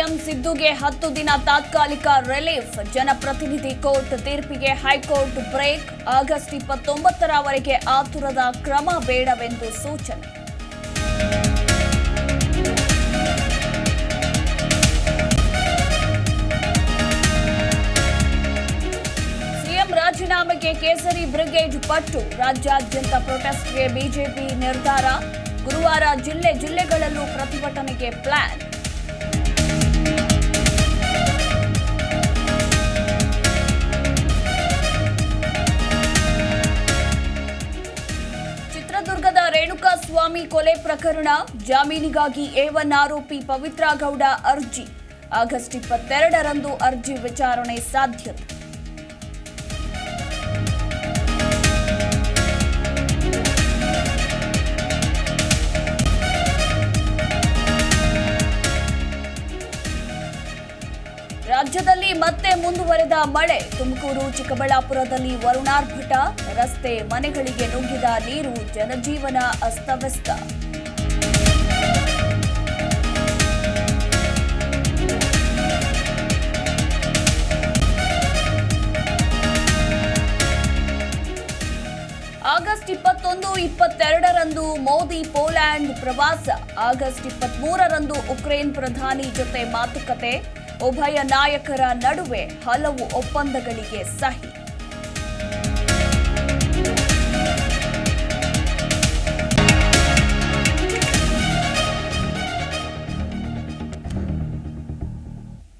CM ಸಿದ್ದುಗೆ ಹತ್ತು ದಿನ ತಾತ್ಕಾಲಿಕ ರಿಲೀಫ್. ಜನಪ್ರತಿನಿಧಿ ಕೋರ್ಟ್ ತೀರ್ಪಿಗೆ ಹೈಕೋರ್ಟ್ ಬ್ರೇಕ್. ಆಗಸ್ಟ್ ಇಪ್ಪತ್ತೊಂಬತ್ತರವರೆಗೆ ಆತುರದ ಕ್ರಮ ಬೇಡವೆಂದು ಸೂಚನೆ. ಸಿಎಂ ರಾಜೀನಾಮೆಗೆ ಕೇಸರಿ ಬ್ರಿಗೇಡ್ ಪಟ್ಟು. ರಾಜ್ಯಾದ್ಯಂತ ಪ್ರೊಟೆಸ್ಟ್ಗೆ ಬಿಜೆಪಿ ನಿರ್ಧಾರ. ಗುರುವಾರ ಜಿಲ್ಲೆ ಜಿಲ್ಲೆಗಳಲ್ಲೂ ಪ್ರತಿಭಟನೆಗೆ ಪ್ಲಾನ್. ಚಿತ್ರದುರ್ಗದ ರೇಣುಕಾ ಸ್ವಾಮಿ ಕೊಲೆ ಪ್ರಕರಣ, ಜಾಮೀನಿಗಾಗಿ ಏವನ್ ಆರೋಪಿ ಪವಿತ್ರ ಗೌಡ ಅರ್ಜಿ. ಆಗಸ್ಟ್ ಇಪ್ಪತ್ತೆರಡರಂದು ಅರ್ಜಿ ವಿಚಾರಣೆ ಸಾಧ್ಯತೆ. ರಾಜ್ಯದಲ್ಲಿ ಮತ್ತೆ ಮುಂದುವರೆದ ಮಳೆ. ತುಮಕೂರು, ಚಿಕ್ಕಬಳ್ಳಾಪುರದಲ್ಲಿ ವರುಣಾರ್ಭಟ ರಸ್ತೆ ಮನೆಗಳಿಗೆ ನುಗ್ಗಿದ ನೀರು ಜನಜೀವನ ಅಸ್ತವ್ಯಸ್ತ. ಆಗಸ್ಟ್ ಇಪ್ಪತ್ತೊಂದು, ಇಪ್ಪತ್ತೆರಡರಂದು ಮೋದಿ ಪೋಲ್ಯಾಂಡ್ ಪ್ರವಾಸ. ಆಗಸ್ಟ್ ಇಪ್ಪತ್ಮೂರರಂದು ಉಕ್ರೇನ್ ಪ್ರಧಾನಿ ಜೊತೆ ಮಾತುಕತೆ. ಉಭಯ ನಾಯಕರ ನಡುವೆ ಹಲವು ಒಪ್ಪಂದಗಳಿಗೆ ಸಹಿ.